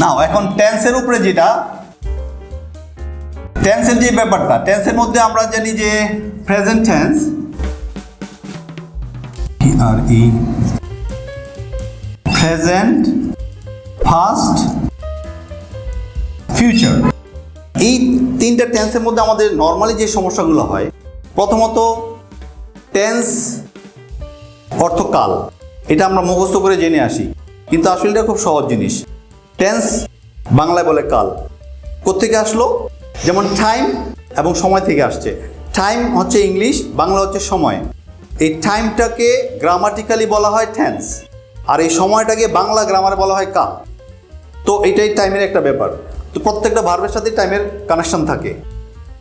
নাও এখন টেন্সের উপরে যেটা টেন্সের যে ব্যাপারটা টেন্সের মধ্যে আমরা জানি যে প্রেজেন্ট টেন্স আর ই প্রেজেন্ট ফাস্ট ফিউচার এই তিনটা টেন্সের মধ্যে আমাদের নর্মালি যে সমস্যাগুলো হয়, প্রথমত টেন্স অর্থকাল এটা আমরা মুখস্থ করে জেনে আসি। কিন্তু আসলে এটা খুব সহজ জিনিস। টেন্স বাংলায় বলে কাল। কোত্থেকে আসলো? যেমন টাইম এবং সময় থেকে আসছে। টাইম হচ্ছে ইংলিশ, বাংলা হচ্ছে সময়। এই টাইমটাকে গ্রামাটিক্যালি বলা হয় টেন্স আর এই সময়টাকে বাংলা গ্রামারে বলা হয় কাল। তো এটাই টাইমের একটা ব্যাপার। তো প্রত্যেকটা ভার্বের সাথে টাইমের কানেকশন থাকে।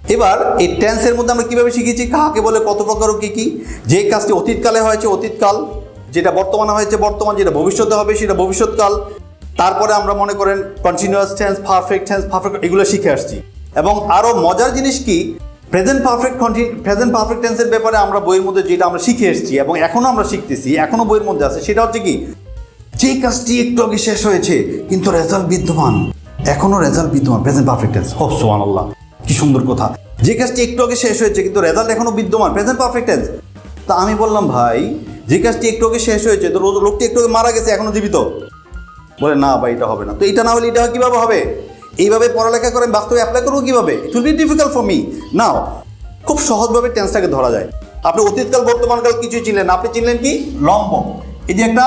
এবার এই টেন্সের মধ্যে আমরা কীভাবে শিখেছি? কাহাকে বলে? কত প্রকার ও কী কী? যে কাজটি অতীতকালে হয়েছে, অতীতকাল, যেটা বর্তমানে হয়েছে, বর্তমান, যেটা ভবিষ্যতে হবে, সেটা ভবিষ্যৎকাল। তারপরে আমরা মনে করেন continuous tense perfect tense perfect এগুলো শিখে আসছি। এবং আরও মজার জিনিস কি প্রেজেন্ট পারফেক্ট প্রেজেন্ট পারফেক্ট টেন্সের ব্যাপারে আমরা বইয়ের মধ্যে যেটা আমরা শিখে এসেছি এবং এখনও আমরা শিখতেছি এখনও বইয়ের মধ্যে আছে, সেটা হচ্ছে কি যে কাজটি একটু আগে শেষ হয়েছে, কিন্তু রেজাল্ট বিদ্যমান। এখনও রেজাল্ট বিদ্যমান প্রেজেন্ট পারফেক্ট টেন্স ও সোহান আল্লাহ কি সুন্দর কথা। যে কাজটি একটু আগে শেষ হয়েছে, কিন্তু রেজাল্ট এখনও বিদ্যমান প্রেজেন্ট পারফেক্ট টেন্স তা আমি বললাম, ভাই, যে কাজটি একটু আগে শেষ হয়েছে, তো লোকটি একটু আগে মারা গেছে এখনও জীবিত। বলে, না ভাই, এটা হবে না। তো এটা না হলে এটা কীভাবে হবে? এইভাবে পড়ালেখা করে বাস্তবে অ্যাপ্লাই করব কীভাবে? It will be difficult for me now খুব সহজভাবে টেন্সটাকে ধরা যায়। আপনি অতীতকাল, বর্তমানকাল কিছুই চিনলেন আপনি চিনলেন কি? লম্ব। এই যে একটা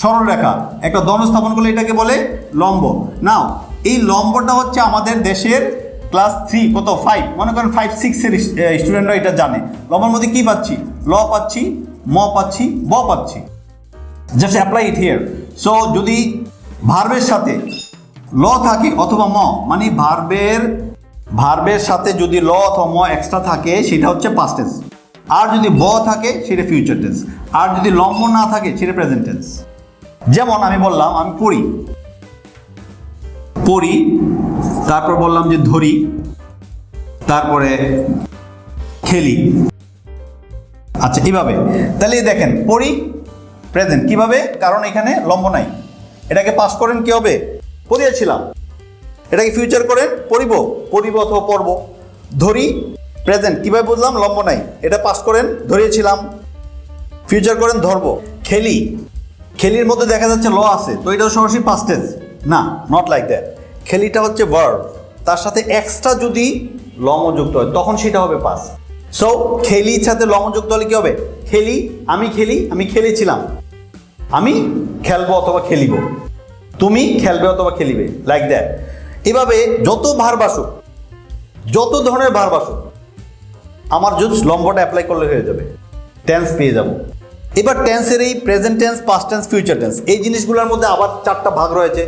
সরলরেখা, একটা দন স্থাপন করলে এটাকে বলে লম্ব। নাও এই লম্বটা হচ্ছে আমাদের দেশের ক্লাস থ্রি কত? ফাইভ মনে করেন ফাইভ সিক্সের স্টুডেন্টরা এটা জানে। লম্বর মধ্যে কি পাচ্ছি? ল পাচ্ছি, ম পাচ্ছি, ব পাচ্ছি। Just apply it here so যদি ভার্বের সাথে ল থাকে অথবা ম মানে ভার্বের ভার্বের সাথে যদি ল অথবা ম এক্সট্রা থাকে, সেটা হচ্ছে পাস্ট টেন্স আর যদি ব থাকে, সেটা ফিউচার টেন্স আর যদি লম্ব না থাকে, সেটা প্রেজেন্ট টেন্স যেমন আমি বললাম, আমি পড়ি। পড়ি, তারপর বললাম যে ধরি, তারপরে খেলি। আচ্ছা এইভাবে। তাহলে দেখেন, পড়ি প্রেজেন্ট কীভাবে? কারণ এখানে লম্ব নাই। এটাকে পাস করেন কি হবে? পড়িয়েছিলাম। এটাকে ফিউচার করেন, পড়িব। পড়িব অথবা পড়ব। ধরি প্রেজেন্ট কীভাবে বুঝলাম? লম্ব নাই। এটা পাস করেন, ধরিয়েছিলাম। ফিউচার করেন, ধরব। খেলি। খেলির মধ্যে দেখা যাচ্ছে ল আছে, তো এটা সরাসরি পাস্টেজ না নট লাইক দ্যাট খেলিটা হচ্ছে ভার্ব তার সাথে এক্সট্রা যদি লম যুক্ত হয়, তখন সেটা হবে পাস সো খেলির সাথে যুক্ত হলে কি হবে? খেলি, আমি খেলি, আমি খেলেছিলাম। আমি খেলব অথবা খেলিব। তুমি খেলবে অথবা খেলিবে লাইক দ্যাট এভাবে যত ভার বাসুক, যত ধরনের ভার বাসুক, আমার যদি লম্বটা অ্যাপ্লাই করলে হয়ে যাবে। টেন্স পেয়ে যাব। এবার টেন্সের এই present tense past tense future tense এই জিনিসগুলোর মধ্যে আবার চারটা ভাগ রয়েছে।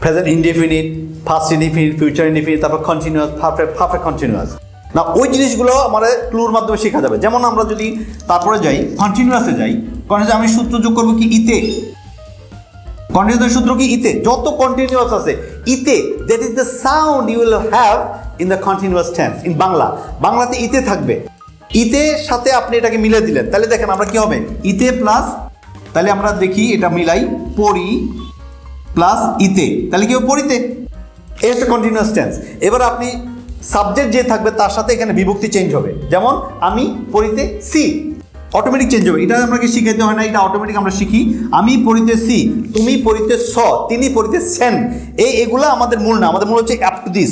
Present indefinite past indefinite future indefinite তারপর কন্টিনিউয়াস পারফেক্ট পারফেক্ট কন্টিনিউয়াস না, ওই জিনিসগুলো আমাদের ক্লুর মাধ্যমে শেখা যাবে। যেমন আমরা যদি তারপরে যাই কন্টিনিউয়াসে যাই কন্টিনিউয়াস আমি সূত্র যোগ করব কি ইতে কন্টিনিউয়াস সূত্র কি ইতে যত কন্টিনিউয়াস আছে ইতে that is the sound you will have in the continuous tense in Bangla. বাংলাতে ইতে থাকবে। ইতে সাথে আপনি এটাকে মিলে দিলেন। তাহলে দেখেন আমরা কি হবে? ইতে প্লাস তাহলে আমরা দেখি এটা মিলাই পড়ি প্লাস ইতে তাহলে কি হবে? পড়িতে। একটা কন্টিনিউয়াস টেন্স এবার আপনি সাবজেক্ট যে থাকবে তার সাথে এখানে বিভক্তি চেঞ্জ হবে। যেমন আমি পড়িতে সি অটোমেটিক চেঞ্জ হবে। এটা আমাকে শিখাইতে হয় না, এটা অটোমেটিক আমরা শিখি। আমি পড়িতে সি তুমি পড়িতে স, তিনি পড়িতে সেন এই এগুলো আমাদের মূল না, আমাদের মূল হচ্ছে অ্যাপ টু দিস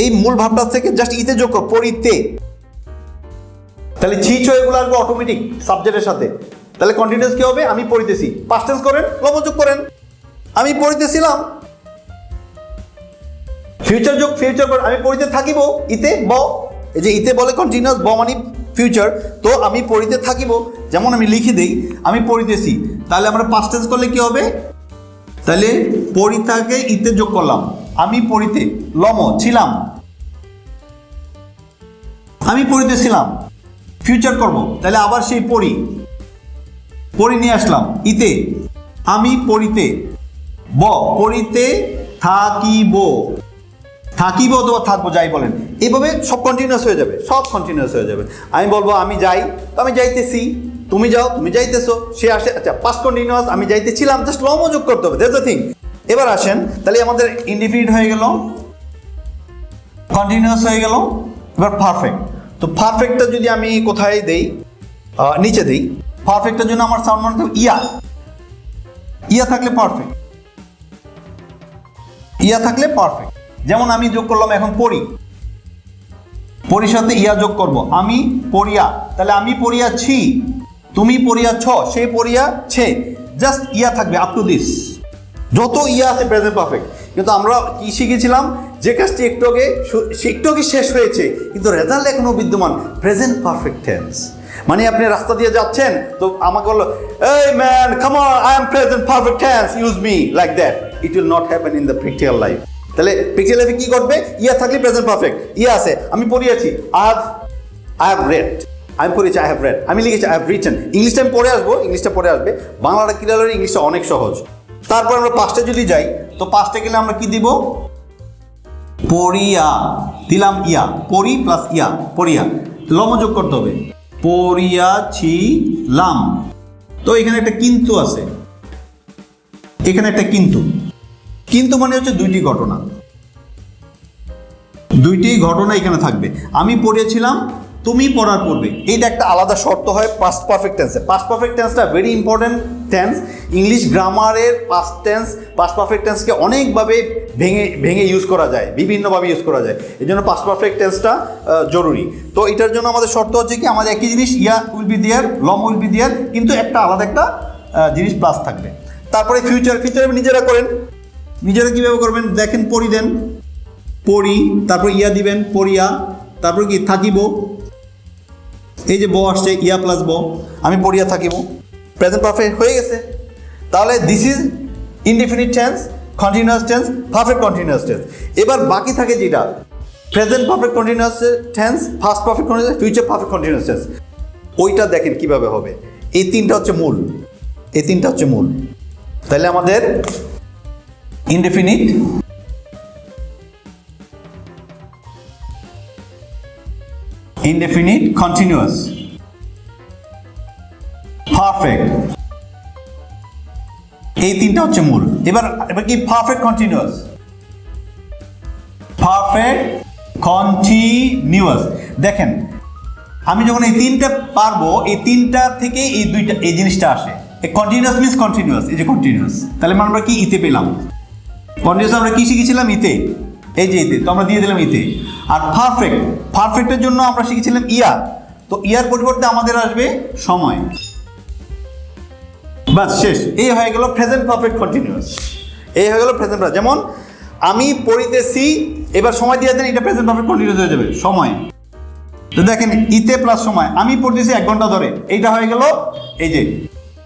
এই মূল ভাবটা থেকে জাস্ট ইতে যোগ পড়িতে। তাহলে ছিচ এগুলো আসবে অটোমেটিক সাবজেক্টের সাথে। তাহলে কন্টিনিউস কি হবে? আমি পড়িতেছি পাস্ট টেন্স করেন লবযোগ করেন। আমি পড়িতেছিলাম ফিউচার যোগ ফিউচার করেন আমি পড়িতে থাকিব, ইতে ব। এই যে ইতে বলে কন্টিনিউয়াস ব মানে ফিউচার তো আমি পড়িতে থাকিব, যেমন আমি লিখে দেই, আমি পড়িতেছি। তাহলে আমরা পাস্ট টেন্স করলে কি হবে? তাহলে পড়িতাকে ইতে যোগ করলাম। আমি পড়িতে, লম, ছিলাম। আমি পড়িতেছিলাম ফিউচার করব। তাহলে আবার সেই পড়ি। পড়ি নিয়ে আসলাম। ইতে। আমি পড়িতে, ব, পড়িতে থাকিব। থাকিব অথবা থাকব, যাই বলেন। এইভাবে সব কন্টিনিউয়াস হয়ে যাবে, সব কন্টিনিউয়াস হয়ে যাবে। আমি বলব, আমি যাই, তো আমি যাইতেছি। তুমি যাও, তুমি যাইতেছো, সে আসে আচ্ছা পাঁচ কন্টিনিউয়াস আমি যাইতেছিলাম জাস্ট লম যোগ করতে হবে দ্যাটস দ্য থিং এবার আসেন, তাহলে আমাদের ইনডিফিনিট হয়ে গেল কন্টিনিউয়াস হয়ে গেল, এবার পারফেক্ট তো পারফেক্টটা যদি আমি কোথায় দেই নিচে দিই পারফেক্টের জন্য আমার সাউন্ড মানে ইয়া। ইয়া থাকলে পারফেক্ট ইয়া থাকলে পারফেক্ট যেমন আমি যোগ করলাম, এখন পড়ি। পরির সাথে ইয়া যোগ করব। আমি পড়িয়া, তাহলে আমি পড়িয়াছি তুমি পড়িয়াছ সে পড়িয়াছে জাস্ট ইয়া থাকবে আপ টু দিস যত ইয়া আছে প্রেজেন্ট পারফেক্ট কিন্তু আমরা কি শিখেছিলাম? যে কাজটি একটু আগে একটু আগে শেষ হয়েছে, কিন্তু রেজাল্ট এখনও বিদ্যমান। প্রেজেন্ট পারফেক্ট টেন্স মানে আপনি রাস্তা দিয়ে যাচ্ছেন, তো আমাকে বলল, এই man come on I am present perfect tense use me like that it will not happen in the practical life তাহলে প্র্যাকটিক্যাল লাইফে কি ঘটবে? ইয়া থাকলে প্রেজেন্ট পারফেক্ট ইয়া আছে, আমি পড়িয়েছি আই আই হ্যাভ রেড আমি পড়েছি আই হ্যাভ রেড আমি লিখেছি আই হ্যাভ রিটেন ইংলিশটা আমি পড়ে আসব, ইংলিশটা পড়ে আসবে। বাংলাটা ক্লিয়ার ইংলিশটা অনেক সহজ। তারপর আমরা পাঁচটা যদি যাই, তো পাঁচটা গেলে আমরা কি দিব? পড়িয়া। দিলাম ইয়া। পড়ি প্লাস ইয়া। পড়িয়া। লম যোগ করতে হবে। পড়িয়াছিলাম। তো এখানে একটা কিন্তু আছে। এখানে একটা কিন্তু। কিন্তু মানে হচ্ছে দুইটি ঘটনা। দুইটি ঘটনা এখানে থাকবে। আমি পড়েছিলাম, তুমি পড়ার পড়বে এইটা একটা আলাদা শর্ত হয় পাস্ট পারফেক্ট টেন্সে পাস্ট পারফেক্ট টেন্সটা ভেরি ইম্পর্টেন্ট টেন্স ইংলিশ গ্রামারের পাস্ট টেন্স পাস্ট পারফেক্ট টেন্সকে অনেকভাবে ভেঙে ভেঙে ইউজ করা যায়, বিভিন্নভাবে ইউজ করা যায়। এই জন্য পাস্ট পারফেক্ট টেন্সটা জরুরি। তো এটার জন্য আমাদের শর্ত হচ্ছে কি, আমাদের একই জিনিস, ইয়া উইল বি দেয়ার লম উইল বি দেয়ার কিন্তু একটা আলাদা একটা জিনিস প্লাস থাকবে। তারপরে ফিউচার ফিউচার নিজেরা করেন। নিজেরা কীভাবে করবেন? দেখেন পড়ি দেন। পড়ি তারপর ইয়া দিবেন পড়িয়া তারপর কি, থাকিব। এই যে ব আসছে, ইয়া প্লাস ব। আমি পড়িয়া থাকিব। প্রেজেন্ট পারফেক্ট হয়ে গেছে। তাহলে this is indefinite tense continuous tense perfect continuous tense এবার বাকি থাকে যেটা? Present perfect continuous tense past perfect continuous future perfect continuous tense ওইটা দেখেন কীভাবে হবে। এই তিনটা হচ্ছে মূল। এই তিনটা হচ্ছে মূল। তাহলে আমাদের ইনডিফিনিট indefinite, continuous. পারফেক্ট এই তিনটা হচ্ছে মূল। এবার এবার কি? পারফেক্ট কন্টিনিউয়াস পারফেক্ট কন্টিনিউয়াস দেখেন, আমি যখন এই তিনটা পারব, এই তিনটা থেকে এই দুইটা, এই জিনিসটা আসে। কন্টিনিউয়াস মিনস কন্টিনিউয়াস এই যে কন্টিনিউয়াস তাহলে আমরা কি ইতে পেলাম? কন্টিনিউয়াস আমরা কি শিখেছিলাম? ইতে। এই যে ইতে, তো আমরা দিয়ে দিলাম ইতে। আর পারফেক্ট পারফেক্টের জন্য আমরা শিখেছিলাম ইয়া তো ইয়ার পরিবর্তে আমাদের আসবে সময়। বাস শেষ। এই হয়ে গেল প্রেজেন্ট পারফেক্ট কন্টিনিউয়াস এই হয়ে গেল প্রেজেন্ট যেমন, আমি পড়িতেছি, এবার সময় দিয়ে দেন, এটা প্রেজেন্ট পারফেক্ট কন্টিনিউয়াস হয়ে যাবে। সময়। তো দেখেন, ইতে প্লাস সময়। আমি পড়তেছি এক ঘণ্টা ধরে। এইটা হয়ে গেল, এই যে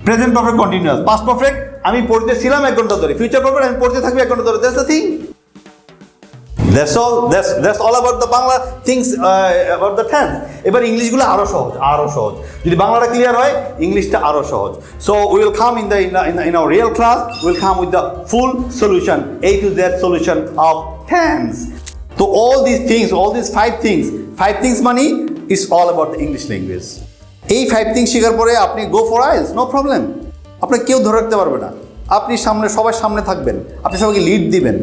present perfect continuous past perfect আমি পড়তেছিলাম এক ঘণ্টা ধরে। ফিউচার পারফেক্ট আমি পড়তে থাকব এক ঘণ্টা ধরে। That's the thing that's all that's that's all about the Bangla things about the tense এবার ইংলিশগুলো আরও সহজ আরও সহজ। যদি বাংলাটা ক্লিয়ার হয়, ইংলিশটা আরও সহজ। So will come in the in our real class will come with the full solution a to that solution of tense তো all this things all this five things five things মানে is all about the English language এই five things শেখার পরে আপনি go for ice no problem আপনি কেউ ধরে রাখতে পারবে না। আপনি সামনে সবার সামনে থাকবেন। আপনি সবাইকে লিড দিবেন।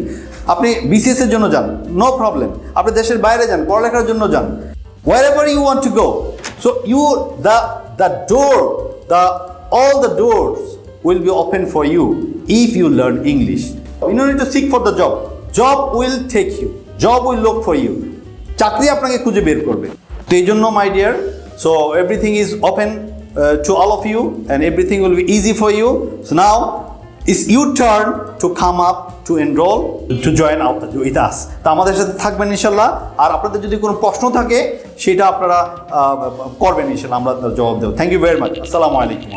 আপনি বিসিএসের জন্য যান নো প্রবলেম আপনি দেশের বাইরে যান, পড়ালেখার জন্য যান। Wherever you want to go so you the the door the all the doors will be open for you if you learn English don't need to seek for the job. Job will take you. Job will look for you. চাকরি আপনাকে খুঁজে বের করবে। তো এই জন্য my dear so everything is open to all of you and everything will be easy for you so now is you turn to come up to enroll to join out with us তা আমাদের সাথে থাকবেন ইনশাল্লাহ আর আপনাদের যদি কোনো প্রশ্ন থাকে, সেটা আপনারা করবেন ইনশাল্লাহ আমরা জবাব দেব। থ্যাংক ইউ ভেরি মাচ আসসালামু আলাইকুম।